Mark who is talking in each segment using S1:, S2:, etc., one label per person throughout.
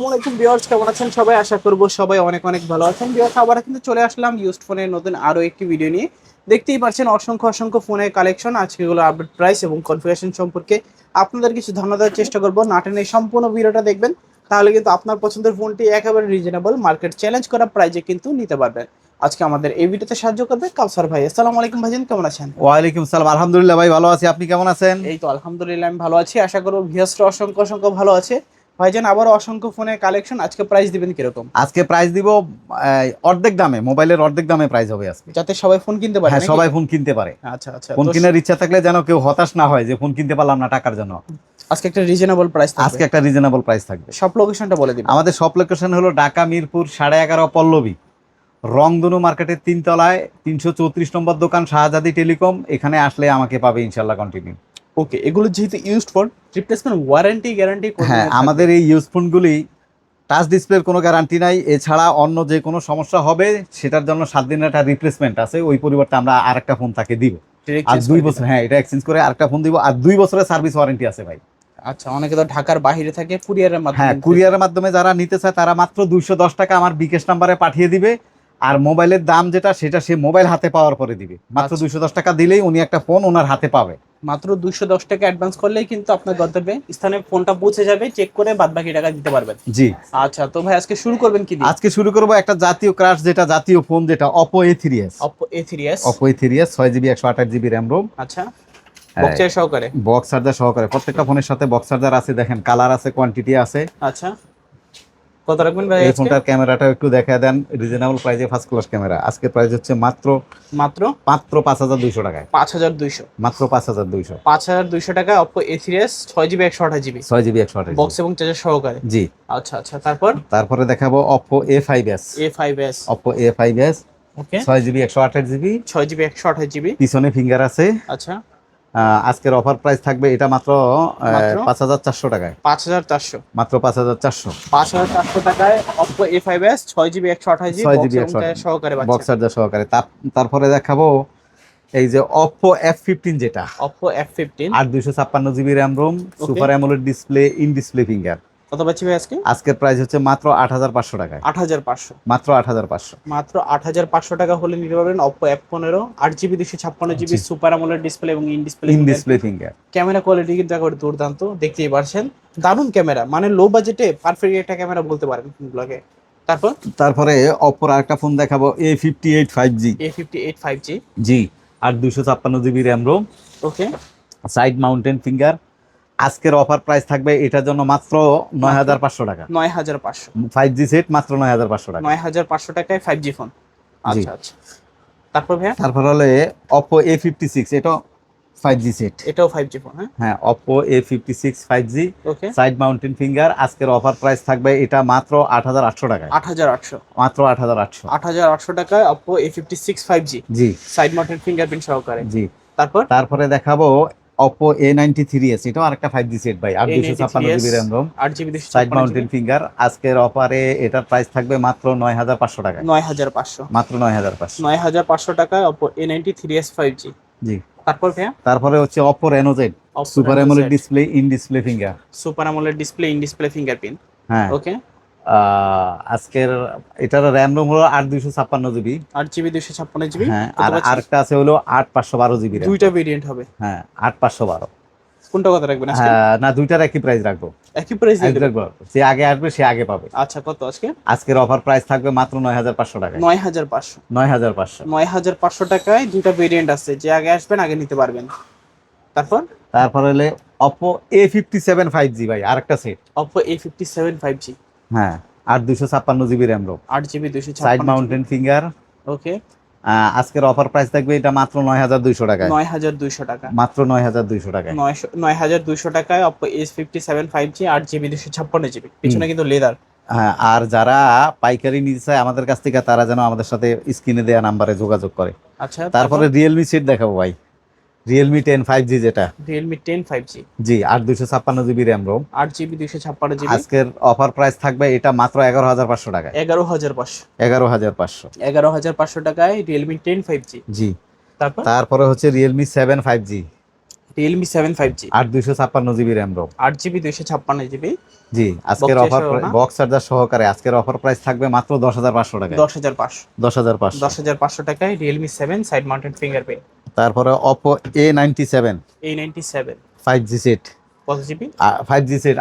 S1: আসসালামু আলাইকুম ভিউয়ার্স কেমন আছেন সবাই? আশা করব সবাই অনেক অনেক ভালো আছেন। ভিউয়ার্স আবার কিন্তু চলে আসলাম ইউজড ফোনের নতুন আরও একটি ভিডিও নিয়ে। দেখতেই পাচ্ছেন অসংখ্য অসংখ্য ফোনের কালেকশন আজকে এগুলো আপডেট প্রাইস এবং কনফিগারেশন সম্পর্কে আপনাদের কিছু ধারণা দেওয়ার চেষ্টা করব। নাটেনের সম্পূর্ণ ভিডিওটা দেখবেন তাহলে কিন্তু আপনার পছন্দের ফোনটি একেবারে রিজনেবল মার্কেট চ্যালেঞ্জ করা প্রাইজে কিন্তু নিতে পারবেন। আজকে আমাদের এই ভিডিওতে সাহায্য করবে কাউসার ভাই। আসসালামু আলাইকুম ভাইজান কেমন আছেন?
S2: ওয়ালাইকুম সালাম। আলহামদুলিল্লাহ ভাই ভালো আছি। আপনি কেমন আছেন?
S1: এই তো আলহামদুলিল্লাহ আমি ভালো আছি। আশা করব ভিউয়ার্সরা অসংখ্য অসংখ্য ভালো আছে। ভাইজান আবার অসংখ্য ফোনের কালেকশন। আজকে প্রাইস দিবেন কীরকম?
S2: আজকে প্রাইস দিব অর্ধেক দামে মোবাইলের অর্ধেক দামে প্রাইস হবে আজকে।
S1: যাতে সবাই ফোন কিনতে পারে
S2: হ্যাঁ সবাই ফোন কিনতে পারে।
S1: আচ্ছা আচ্ছা।
S2: ফোন কেনার ইচ্ছা থাকলে যেন কেউ হতাশ না হয় যে ফোন কিনতে পারলাম না টাকার জন্য।
S1: আজকে একটা রিজনেবল প্রাইস
S2: আজকে
S1: আজকে
S2: একটা রিজনেবল প্রাইস থাকবে।
S1: সব লোকেশনটা বলে দিবেন।
S2: আমাদের সব লোকেশন হলো ঢাকা মিরপুর সাড়ে এগারো পল্লবী। রংধনু মার্কেটের তিনতলায় তিনশো চৌত্রিশ নম্বর দোকান শাহজাদি টেলিকম। এখানে আসলে আমাকে পাবে ইনশাল্লাহ কন্টিনিউ
S1: ওকে এগুলো যেহেতু used phone replacement warranty guarantee
S2: হ্যাঁ আমাদের এই ইউজ ফোনগুলি টাচ ডিসপ্লের কোনো গ্যারান্টি নাই এছাড়া অন্য যে কোনো সমস্যা হবে সেটার জন্য সাত দিনের একটা রিপ্লেসমেন্ট আছে ওই পরিবর্তে আমরা আরেকটা ফোন তাকে দিব। আর দুই বছর হ্যাঁ এটা এক্সচেঞ্জ করে আরেকটা ফোন দিব আর দুই বছরের সার্ভিস ওয়ারেন্টি আছে ভাই।
S1: আচ্ছা অনেকে তো ঢাকার বাইরে থাকে কুরিয়ারের মাধ্যমে
S2: হ্যাঁ কুরিয়ারের মাধ্যমে যারা নিতে চায় তারা মাত্র দুইশো দশ টাকা আমার বিকেশ নাম্বারে পাঠিয়ে দিবে। আর মোবাইলের দাম যেটা সেটা সে মোবাইল হাতে পাওয়ার পরে দিবে। মাত্র
S1: আচ্ছা।
S2: দুইশো দশ টাকা দিলেই উনি একটা ফোন ওনার হাতে পাবে।
S1: মাত্র দুইশো দশ টাকা অ্যাডভান্স করলেই কিন্তু আপনার গন্তব্যে স্থানে ফোনটা পৌঁছে যাবে চেক করে বাদ বাকি টাকা দিতে পারবেন।
S2: জি।
S1: আচ্ছা তো ভাই আজকে শুরু করবেন কি
S2: আজকে শুরু করব একটা জাতীয় ক্রাশ যেটা জাতীয় ফোন যেটা Oppo A three S
S1: Oppo A three S
S2: Oppo A three S ছয় জিবি একশো আঠাশ জিবি র্যাম রোম
S1: আচ্ছা। বক্সের সহকারে?
S2: বক্স চার্জার সহকারে। প্রত্যেকটা ফোনের সাথে বক্স চার্জার আছে দেখেন কালার আছে কোয়ান্টিটি আছে।
S1: আচ্ছা। কত রাখবেন ভাই
S2: এই ফোনটার ক্যামেরাটা একটু দেখা দেন রিজনেবল প্রাইসে ফার্স্ট ক্লাস ক্যামেরা। আজকে প্রাইস হচ্ছে মাত্র
S1: মাত্র?
S2: মাত্র পাঁচ হাজার দুইশো টাকায়।
S1: পাঁচ হাজার দুইশো।
S2: মাত্র পাঁচ হাজার দুইশো।
S1: পাঁচ হাজার দুইশো টাকা অপো এ থ্রি এস ছয় জিবি একশো আঠাশ জিবি।
S2: ছয় জিবি একশো আঠাশ
S1: বক্স এবং চার্জার সহকারে?
S2: জি।
S1: আচ্ছা আচ্ছা তারপর?
S2: তারপরে দেখাবো Oppo A five S
S1: A five S
S2: Oppo A five S
S1: okay
S2: ছয় জিবি একশো আঠাশ জিবি।
S1: ছয় জিবি একশো আঠাশ জিবি।
S2: পিছনে ফিঙ্গার আছে।
S1: আচ্ছা।
S2: আজকের অফার প্রাইস থাকবে এটা মাত্র? পাঁচ হাজার চারশো টাকায়।
S1: পাঁচ হাজার চারশো।
S2: মাত্র পাঁচ হাজার চারশো।
S1: পাঁচ হাজার চারশো টাকায় অপো এ ফাইভ এস ছয় জিবি একশো আঠাশ
S2: ছয় জিবি
S1: সহকারে
S2: বক্স চার্জার সহকারে। তারপরে দেখাবো এই যে অপো এফ ফিফটিন যেটা।
S1: অপো এফ ফিফটিন
S2: আর দুইশো ছাপ্পান্ন GB RAM ROM super AMOLED display in display finger
S1: কত পাচ্ছি ভাই আজকে?
S2: আজকের প্রাইস হচ্ছে মাত্র আট হাজার পাঁচশো টাকায়।
S1: আট হাজার পাঁচশো।
S2: মাত্র আট হাজার পাঁচশো।
S1: মাত্র আট হাজার পাঁচশো টাকা হলে নিতে পারবেন অপো এফ পনেরো আট জিবি দুশো ছাপ্পান্ন জিবি সুপার আমলের ডিসপ্লে এবং in display
S2: in display finger
S1: camera quality কিন্তু একবার দুর্দান্ত দেখতেই পারছেন। দারুণ ক্যামেরা মানে লো বাজেটে পারফেক্ট একটা ক্যামেরা বলতে পারেন ব্লগে তারপর?
S2: তারপরে অপোর আরেকটা ফোন দেখাবো A fifty eight five G
S1: A fifty eight five G
S2: জি আর দুইশো ছাপ্পান্ন GB RAM ROM
S1: okay
S2: side mounted finger আজকের অফার প্রাইস থাকবে এটার জন্য মাত্র নয় হাজার পাঁচশো টাকা।
S1: নয় হাজার পাঁচশো।
S2: ফাইভ জি সেট মাত্র নয় হাজার পাঁচশো টাকা।
S1: নয় হাজার পাঁচশো টাকায় ফাইভ জি। ফোন আচ্ছা আচ্ছা। তারপর ভাইয়া?
S2: তারপর হলে অপো এ ফিফটি সিক্স এটাও ফাইভ জি সেট
S1: এটাও ফাইভ জি ফোন হ্যাঁ?
S2: হ্যাঁ Oppo A fifty six five G
S1: okay
S2: side mounted finger আজকের অফার প্রাইস থাকবে এটা মাত্র আট হাজার আটশো টাকায়।
S1: আট হাজার আটশো।
S2: মাত্র আট হাজার আটশো।
S1: আট হাজার আটশো টাকায় Oppo A fifty six five G
S2: G.
S1: Side mountain fingerprint সহকারে।
S2: জি।
S1: তারপর?
S2: তারপরে দেখাবো Oppo A ninety three S এটাও আরেকটা ফাইভ জি সেট ভাই আট দুশো ছাপ্পান্ন
S1: A93s,
S2: জিবি র্যাম রোম
S1: আট জিবি দুশো
S2: সাইড মাউন্টেন ফিঙ্গার আজকের অফারে এটার প্রাইস থাকবে মাত্র নয় হাজার পাঁচশো টাকায়।
S1: নয় হাজার পাঁচশো।
S2: মাত্র নয় হাজার পাঁচশো।
S1: নয় হাজার পাঁচশো টাকায় Oppo A ninety three S five G
S2: জি।
S1: তারপর ভাইয়া?
S2: তারপরে হচ্ছে Oppo Reno Z super AMOLED display in display finger
S1: super আমলের ডিসপ্লে ইন ডিসপ্লে ফিঙ্গারপ্রিন্ট
S2: হ্যাঁ।
S1: ওকে
S2: আজকের এটার র্যাম রোম হলো আট দুইশো ছাপ্পান্ন জিবি
S1: আট জিবি দুশো ছাপ্পান্ন জিবি
S2: হ্যাঁ আর আরেকটা আছে হলো আট পাঁচশো বারো জিবি
S1: দুইটা ভেরিয়েন্ট হবে।
S2: হ্যাঁ আট পাঁচশো বারো।
S1: কোনটা কথা রাখবেন
S2: হ্যাঁ না দুইটার একই প্রাইস রাখব।
S1: একই প্রাইস?
S2: রাখব। যে আগে আসবে সে আগে পাবে।
S1: আচ্ছা কত আজকে?
S2: আজকের অফার প্রাইস থাকবে মাত্র নয় হাজার পাঁচশো টাকায়।
S1: নয় হাজার পাঁচশো।
S2: নয় হাজার পাঁচশো।
S1: নয় হাজার পাঁচশো টাকায় দুইটা ভেরিয়েন্ট আছে। যে আগে আসবেন আগে নিতে পারবেন। তারপর?
S2: তারপর হলে Oppo A fifty seven five G ভাই আরেকটা set
S1: Oppo A fifty seven five G
S2: হ্যাঁ আট দুশো ছাপ্পান্ন জিবি র্যাম রোম।
S1: আট জিবি দুশো
S2: সাইড মাউন্টেন ফিঙ্গার
S1: ওকে
S2: আজকের অফার প্রাইস থাকবে এটা মাত্র নয় হাজার দুইশো টাকায়।
S1: নয় হাজার দুইশো টাকা।
S2: মাত্র নয় হাজার দুইশো টাকায়।
S1: নয়শো নয় হাজার দুইশো টাকায় Oppo S fifty seven five G আট জিবি দুশো ছাপ্পান্ন জিবি। পিছনে কিন্তু লেদার
S2: হ্যাঁ আর যারা পাইকারি নিতে চায় আমাদের কাছ থেকে তারা যেন আমাদের সাথে স্ক্রিনে দেওয়া নাম্বারে যোগাযোগ করে।
S1: আচ্ছা
S2: তারপরে রিয়েলমি সেট দেখাবো ভাই। রিয়েলমি টেন ফাইভ জি যেটা।
S1: রিয়েলমি টেন ফাইভ জি
S2: জি আট দুইশো ছাপ্পান্ন জিবি র্যাম রোম
S1: আট জিবি দুশো ছাপ্পান্ন জিবি।
S2: আজকের অফার প্রাইস থাকবে এটা মাত্র এগারো হাজার পাঁচশো টাকায়।
S1: এগারো হাজার পাঁচশো।
S2: এগারো হাজার পাঁচশো।
S1: এগারো হাজার পাঁচশো টাকায় রিয়েলমি টেন ফাইভ জি
S2: জি।
S1: তারপর?
S2: তারপরে হচ্ছে Realme seven five G
S1: Realme seven five G
S2: আট দুইশো ছাপ্পান্ন জিবি র্যাম রোম
S1: আট জিবি দুইশো ছাপ্পান্ন জিবি।
S2: জি আজকের অফার? বক্স চার্জার সহকারে আজকের অফার প্রাইস থাকবে মাত্র দশ হাজার পাঁচশো টাকা
S1: দশ হাজার পাঁচশো।
S2: দশ হাজার পাঁচশো।
S1: দশ হাজার পাঁচশো টাকায় Realme seven side mounted fingerprint
S2: তারপরে ninety seven five G set
S1: কত GB
S2: set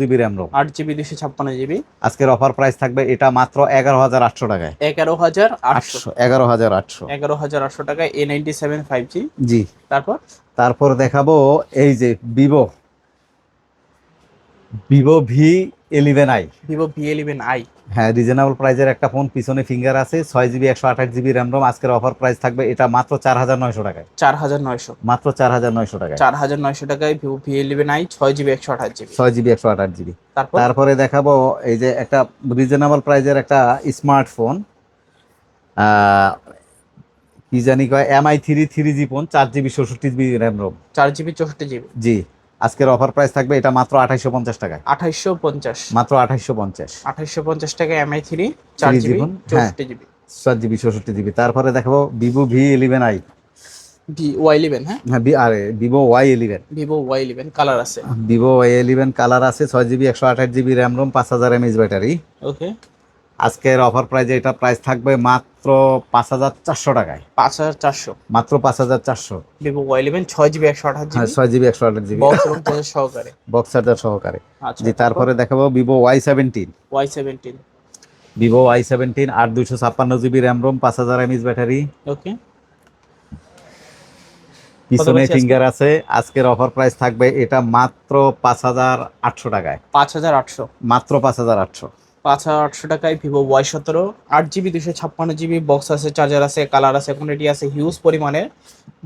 S2: GB RAM ROM
S1: আট জিবি
S2: আজকের অফার প্রাইস থাকবে এটা মাত্র এগারো হাজার আটশো টাকায়।
S1: এগারো হাজার আটশো।
S2: আটশো এগারো হাজার আটশো।
S1: এগারো হাজার আটশো টাকায় A ninety seven five G
S2: জি।
S1: তারপর?
S2: তারপর দেখাবো এই যে Vivo Vivo V eleven I
S1: Vivo V eleven I
S2: হ্যাঁ রিজনেবল প্রাইজের একটা ফোন পিছনে ফিঙ্গার আছে ছয় জিবি একশো আঠাশ জিবি র্যাম রোম আজকের অফার প্রাইস থাকবে এটা মাত্র চার হাজার নয়শো টাকায়।
S1: চার হাজার নয়শো।
S2: মাত্র চার হাজার নয়শো টাকায়।
S1: চার হাজার নয়শো টাকায় ভিভো ভি ইলেভেন আই ছয় জিবি একশো আঠাশ জিবি
S2: ছয় জিবি একশো আঠাশ জিবি
S1: তারপরে?
S2: দেখাবো এই যে একটা রিজনেবল প্রাইজের একটা স্মার্টফোন কি জানি কয় MI three three G phone চার জিবি ষষট্টি জিবি র্যাম রোম
S1: চার জিবি চৌষট্টি জিবি
S2: জি। আজকের অফার প্রাইস থাকবে এটা মাত্র আঠাইশো পঞ্চাশ টাকায়।
S1: আঠাইশশো পঞ্চাশ।
S2: মাত্র আঠাইশো পঞ্চাশ।
S1: আঠাইশশো পঞ্চাশ টাকা এমআই থ্রি চার
S2: 3
S1: জিবি চৌষট্টি জিবি
S2: চার জিবি ষষট্টি জিবি তারপরে দেখাবো Vivo V eleven I
S1: Y eleven হ্যাঁ?
S2: হ্যাঁ ভি- আরে Vivo Y eleven
S1: Vivo Y eleven colour আছে।
S2: ভিভো ওয়াই ইলেভেন কালার আছে ছয় জিবি একশো আঠাশ জিবি র্যাম রোম পাঁচ হাজার এমএইচ ব্যাটারি
S1: ওকে
S2: আজকের অফার প্রাইজে এটা প্রাইস থাকবে মাত্র পাঁচ হাজার চারশো টাকায়।
S1: পাঁচ হাজার চারশো।
S2: মাত্র পাঁচ হাজার চারশো।
S1: ভিভো ওয়াই ইলেভেন ছয় জিবি একশো আঠাশ
S2: হ্যাঁ
S1: জিবি
S2: ছয় জিবি একশো আঠাশ জিবি
S1: সহকারে।
S2: বক্স চার্জার সহকারে।
S1: আচ্ছা।
S2: জি তারপরে দেখাবো Vivo Y seventeen
S1: Y seventeen
S2: Vivo Y seventeen আট দুশো ছাপ্পান্ন জিবি র্যাম রোম পাঁচ হাজার এমএইচ ব্যাটারি।
S1: ওকে
S2: পিছনে ফিঙ্গার আছে? আজকের অফার প্রাইস থাকবে এটা মাত্র পাঁচ হাজার আটশো টাকায়।
S1: পাঁচ হাজার আটশো।
S2: মাত্র পাঁচ হাজার আটশো।
S1: পাঁচ হাজার আটশো টাকায় ভিভো ওয়াই সতেরো আট জিবি দুশো ছাপ্পান্ন জিবি বক্স আছে চার্জার আছে কালার আছে কোয়ান্টিটি আছে হিউজ পরিমাণে।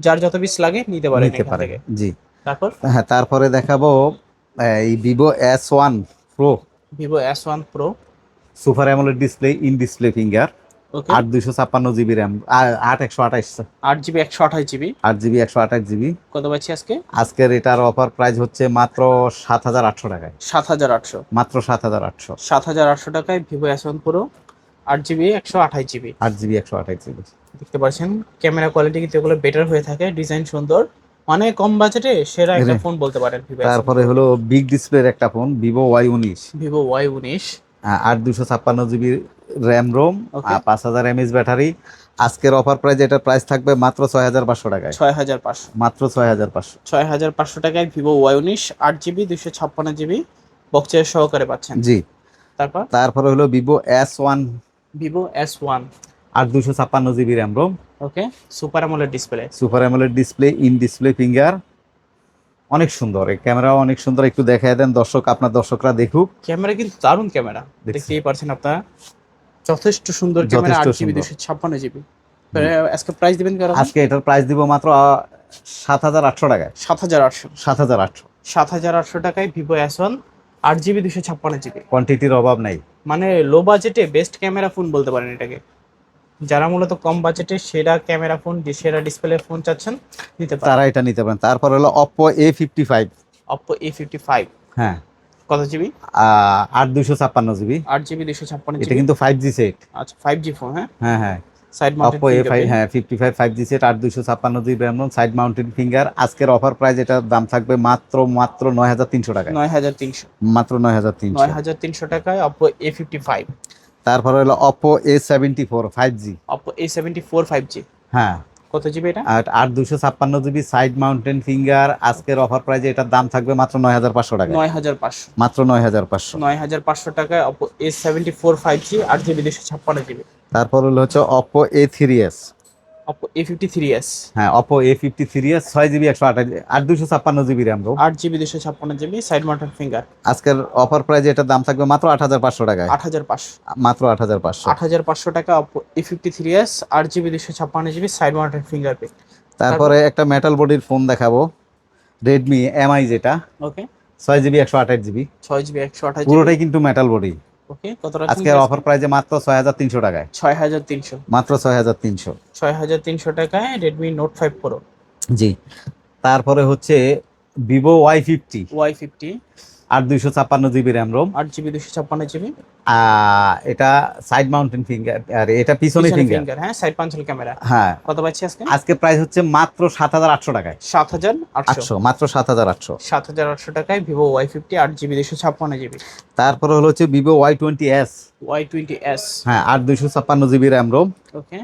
S1: যার যত পিস লাগে নিতে পারে
S2: নিতে পারে জি।
S1: তারপর?
S2: হ্যাঁ তারপরে দেখাবো এই Vivo S one pro.
S1: Vivo S one pro.
S2: Super AMOLED display in display finger আট দুশো ছাপ্পান্ন জিবি র্যাম আট একশো আঠাশ।
S1: আট জিবি একশো আঠাশ জিবি
S2: আট জিবি একশো আঠাশ জিবি
S1: কত পাচ্ছি আজকে?
S2: আজকের এটার অফার প্রাইস হচ্ছে মাত্র সাত হাজার আটশো টাকায়।
S1: সাত হাজার আটশো।
S2: মাত্র সাত হাজার আটশো।
S1: সাত হাজার আটশো টাকায় ভিভো এস ওয়ান প্রো আট জিবি একশো আঠাশ জিবি
S2: আট জিবি একশো আঠাশ জিবি
S1: দেখতে পাচ্ছেন ক্যামেরা কোয়ালিটি কিন্তু এগুলো বেটার হয়ে থাকে ডিজাইন সুন্দর। মানে কম বাজেটে সেরা একটা ফোন বলতে পারেন ভিভো
S2: তারপরে হলো বিগ ডিসপ্লের একটা ফোন ভিভো ওয়াই উনিশ।
S1: ভিভো ওয়াই উনিশ।
S2: আট দুশো ছাপ্পান্ন জিবি র্যাম রোম. পাঁচ হাজার এমএস ব্যাটারি। আজকের অফার প্রাইস এটার প্রাইস থাকবে মাত্র ছয় হাজার পাঁচশো টাকায়।
S1: ছয় হাজার পাঁচশো।
S2: মাত্র ছয় হাজার পাঁচশো।
S1: ছয় হাজার পাঁচশো টাকায় ভিভো ওয়াই উনিশ আট জিবি দুশো ছাপ্পান্ন জিবি বক্সের সহকারে পাচ্ছেন।
S2: জি।
S1: তারপর?
S2: তারপরে হলো Vivo S one.
S1: Vivo S one.
S2: আট দুশো ছাপ্পান্ন GB RAM ROM.
S1: Okay super আমলের display.
S2: Super AMOLED display in display finger. অনেক সুন্দর। এই ক্যামেরাও অনেক সুন্দর। একটু দেখায় দেন দর্শক আপনার দর্শকরা দেখুক।
S1: ক্যামেরা কিন্তু দারুণ ক্যামেরা। দেখতেই পারছেন আপনারা। যথেষ্ট সুন্দর ক্যামেরা আট জিবি
S2: সুন্দর।
S1: দুশো ছাপ্পান্ন জিবি। আজকে প্রাইস দিবেন কারণ
S2: আজকে এটার প্রাইস দিব মাত্র সাত হাজার আটশো টাকায়।
S1: সাত হাজার আটশো।
S2: সাত হাজার আটশো।
S1: সাত হাজার আটশো টাকায় ভিভো এস ওয়ান আট জিবি দুশো ছাপ্পান্ন জিবি।
S2: কোয়ান্টিটির অভাব নাই।
S1: মানে লো বাজেটে বেস্ট ক্যামেরা ফোন বলতে পারেন এটাকে। যারা মূলত কম বাজেটে সেরা ক্যামেরা ফোন যে সেরা ডিসপ্লে ফোন চাচ্ছেন নিতে পারেন।
S2: তারা এটা নিতে পারেন। তারপর হলো Oppo A fifty five
S1: Oppo A fifty five
S2: হ্যাঁ।
S1: কত জিবি?
S2: আট দুশো ছাপ্পান্ন জিবি।
S1: আট জিবি দুশো ছাপ্পান্ন
S2: এটা কিন্তু ফাইভ জি সেট
S1: আচ্ছা ফাইভ জি ফোন হ্যাঁ?
S2: হ্যাঁ হ্যাঁ।
S1: সাইড
S2: অপো এ ফাইভ হ্যাঁ fifty five five G set আট দুশো ছাপ্পান্ন GB RAM side mounted finger আজকের অফার প্রাইস এটার দাম থাকবে মাত্র মাত্র নয় হাজার তিনশো টাকায়।
S1: নয় হাজার তিনশো।
S2: মাত্র নয় হাজার তিনশো।
S1: নয় হাজার তিনশো টাকায় অপো এ ফিফটি ফাইভ
S2: তারপরে হলো Oppo A seventy four five G
S1: Oppo A seventy four five G
S2: হ্যাঁ।
S1: কত জিবি এটা?
S2: আর আট দুশো ছাপ্পান্ন জিবি সাইড মাউন্টেন ফিঙ্গার। আজকের অফার প্রাইজে এটার দাম থাকবে মাত্র নয় হাজার পাঁচশো টাকা
S1: নয় হাজার পাঁচশো।
S2: মাত্র নয় হাজার পাঁচশো।
S1: নয় হাজার পাঁচশো টাকায় Oppo A seventy four five G আট জিবি দুশো ছাপ্পান্ন জিবি।
S2: তারপর হলো হচ্ছে অপো এ থ্রি এস হ্যাঁ জিবি
S1: সাইড ফিঙ্গার
S2: আজকের অফার প্রাইজে এটার দাম থাকবে মাত্র টাকায়। মাত্র আট হাজার পাঁচশো।
S1: আট হাজার পাঁচশো টাকা সাইড
S2: তারপরে একটা মেটাল বডির ফোন দেখাবো রেডমি এমআই যেটা।
S1: ওকে
S2: ছয় জিবি একশো আঠাশ জিবি।
S1: ছয় জিবি একশো আঠাশ জিবি।
S2: পুরোটাই কিন্তু মেটাল বডি
S1: ওকে
S2: আজকের অফার প্রাইসে মাত্র 6300 টাকায়।
S1: 6300
S2: মাত্র
S1: 6300 6300 টাকায় Redmi Note 5 Pro
S2: জি। তারপরে হচ্ছে Vivo
S1: Y50 Y50
S2: আর দুইশো ছাপ্পান্ন জিবি র্যাম রোম।
S1: আট জিবি দুইশো ছাপ্পান্ন জিবি।
S2: এটা সাইড মাউন্টেন ফিঙ্গার আর এটা পিছনে ফিঙ্গার
S1: হ্যাঁ সাইড পাঞ্চল ক্যামেরা
S2: হ্যাঁ।
S1: কত পাচ্ছি আজকে?
S2: আজকে প্রাইস হচ্ছে মাত্র সাত হাজার আটশো টাকায়।
S1: সাত হাজার আটশো।
S2: মাত্র সাত হাজার আটশো।
S1: সাত হাজার আটশো টাকায় ভিভো ওয়াই ফিফটি আট জিবি দুইশো ছাপ্পান্ন জিবি।
S2: তারপর হলো হচ্ছে Vivo Y twenty S.
S1: Y twenty S.
S2: হ্যাঁ আট দুইশো ছাপ্পান্ন জিবি র্যাম রোম।
S1: ওকে।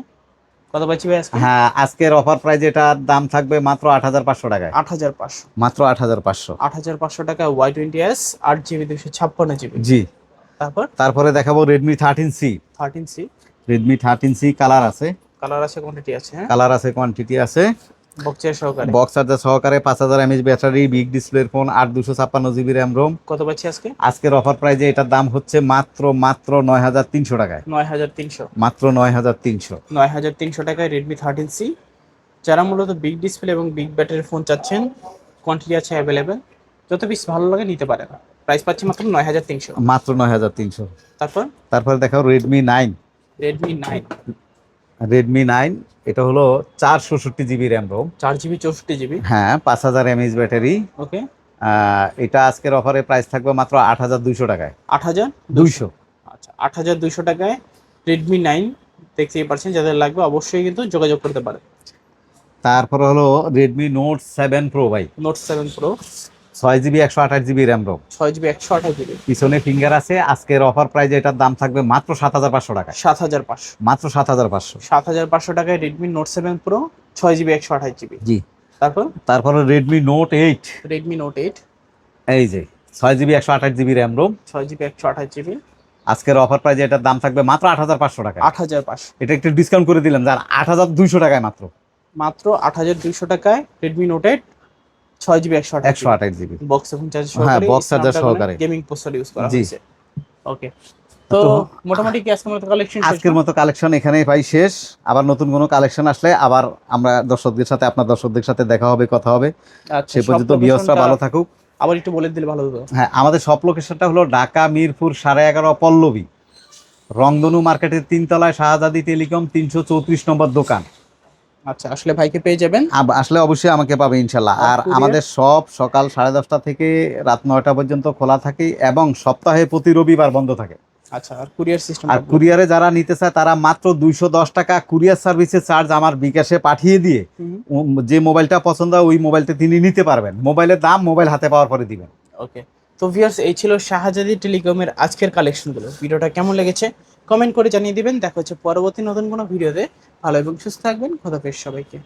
S1: কত পাচ্ছি ভাই
S2: হ্যাঁ আজকের অফার প্রাইস এটার দাম থাকবে মাত্র আট হাজার পাঁচশো টাকায়।
S1: আট হাজার পাঁচশো।
S2: মাত্র আট হাজার পাঁচশো।
S1: আট হাজার পাঁচশো টাকায় ওয়াই টোয়েন্টি এস আট জিবি দুশো ছাপ্পান্ন জিবি
S2: জি।
S1: তারপর?
S2: তারপরে দেখাবো Redmi thirteen C
S1: thirteen C
S2: Redmi thirteen C colour আছে।
S1: কালার আছে কোয়ান্টিটি আছে হ্যাঁ?
S2: কালার আছে কোয়ান্টিটি আছে। বক্স চার্জার সহকারে পাঁচ হাজার এমএচ ব্যাটারি বিগ ডিসপ্লের ফোন আট দুশো ছাপ্পান্ন জিবি র্যাম রোম।
S1: কত পাচ্ছি আজকে?
S2: আজকের অফার প্রাইজে এটার দাম হচ্ছে মাত্র মাত্র নয় হাজার তিনশো টাকায়।
S1: নয় হাজার তিনশো।
S2: মাত্র নয় হাজার তিনশো।
S1: নয় হাজার তিনশো টাকায় রেডমি থার্টিন সি যারা মূলত বিগ ডিসপ্লে এবং বিগ ব্যাটারির ফোন চাচ্ছেন কোয়ান্টিটি আছে অ্যাভেলেবেল যত পিস ভালো লাগে নিতে পারেন। প্রাইস পাচ্ছি মাত্র নয় হাজার তিনশো।
S2: মাত্র নয় হাজার তিনশো।
S1: তারপর?
S2: তারপরে দেখাও Redmi nine
S1: Redmi nine
S2: Redmi nine এটা হলো চার ষষট্টি জিবি র্যাম রোম
S1: চার জিবি চৌষট্টি জিবি
S2: হ্যাঁ পাঁচ হাজার এমএচ ব্যাটারি।
S1: ওকে
S2: এটা আজকের অফারে প্রাইস থাকবে মাত্র আট হাজার দুইশো টাকায়।
S1: আট হাজার
S2: দুইশো।
S1: আচ্ছা আট হাজার দুইশো টাকায় রেডমি নাইন দেখতেই পারছেন যাদের লাগবে অবশ্যই কিন্তু যোগাযোগ করতে পারে
S2: তারপরে হলো রেডমি নোট সেভেন প্রো ভাই।
S1: নোট সেভেন প্রো
S2: ছয় জিবি একশো আঠাশ জিবি র্যাম রোম।
S1: ছয় জিবি একশো আঠাশ জিবি।
S2: পিছনে ফিঙ্গার আছে। আজকের অফার প্রাইজে এটার দাম থাকবে মাত্র সাত হাজার পাঁচশো টাকায়।
S1: সাত হাজার পাঁচশো।
S2: মাত্র সাত হাজার পাঁচশো।
S1: সাত হাজার পাঁচশো টাকায় রেডমি নোট সেভেন প্রো ছয় জিবি একশো আঠাশ জিবি।
S2: জি।
S1: তারপর?
S2: তারপরে Redmi Note eight
S1: Redmi Note eight
S2: এই যে ছয় জিবি একশো আঠাশ জিবি র্যাম রোম।
S1: ছয় জিবি একশো আঠাশ জিবি।
S2: আজকের অফার প্রাইজে এটার দাম থাকবে মাত্র আট হাজার পাঁচশো টাকা
S1: আট হাজার পাঁচশো।
S2: এটা একটু ডিসকাউন্ট করে দিলাম যার আট হাজার দুইশো টাকায় মাত্র।
S1: মাত্র আট হাজার দুইশো টাকায় রেডমি নোট এইট ছয় জিবি একশো
S2: একশো আঠাশ জিবি
S1: বক্স এবং চার্জ
S2: হ্যাঁ, box charger সহকারে।
S1: গেমিং প্রসেসর ইউজ করা হয়েছে। ওকে তো মোটামুটি কি আজকের মতো কালেকশন
S2: আজকের মতো কালেকশন এখানেই পাই শেষ। আবার নতুন কোনো কালেকশন আসলে আবার আমরা দর্শকদের সাথে আপনার দর্শকদের সাথে দেখা হবে কথা হবে।
S1: আচ্ছা
S2: সে পর্যন্ত বিয়সরা ভালো থাকুক।
S1: আবার একটু বলে দিলে ভালো হতো।
S2: হ্যাঁ আমাদের সব লোকেশনটা হলো ঢাকা মিরপুর সাড়ে এগারো পল্লবী। রংধনু মার্কেটের তিনতলায় শাহজাদি টেলিকম তিনশো চৌত্রিশ নম্বর দোকান।
S1: আচ্ছা আসলে ভাইকে পেয়ে যাবেন।
S2: আসলে অবশ্যই আমাকে পাবে ইনশাল্লাহ।
S1: আর
S2: আর আমাদের সব সকাল সাড়ে দশটা থেকে রাত নয়টা পর্যন্ত খোলা থাকে এবং সপ্তাহে প্রতি রবিবার বন্ধ থাকে।
S1: আচ্ছা আর কুরিয়ার সিস্টেম
S2: আর কুরিয়ারে যারা নিতে চায় তারা মাত্র দুইশো দশ টাকা কুরিয়ার সার্ভিসের চার্জ আমার বিকাশে পাঠিয়ে দিয়ে যে মোবাইলটা পছন্দ হয় ওই মোবাইলটা তিনি নিতে পারবেন। মোবাইলের দাম মোবাইল হাতে পাওয়ার পরে দিবেন।
S1: ওকে তো ভিউয়ার্স এই ছিল শাহজাদি টেলিকমের আজকের কালেকশনগুলো ভিডিওটা কেমন লেগেছে? কমেন্ট করে জানিয়ে দিবেন। দেখা হচ্ছে পরবর্তী নতুন কোনো ভিডিওতে। ভালো এবং সুস্থ থাকবেন। খোদাফেজ সবাইকে।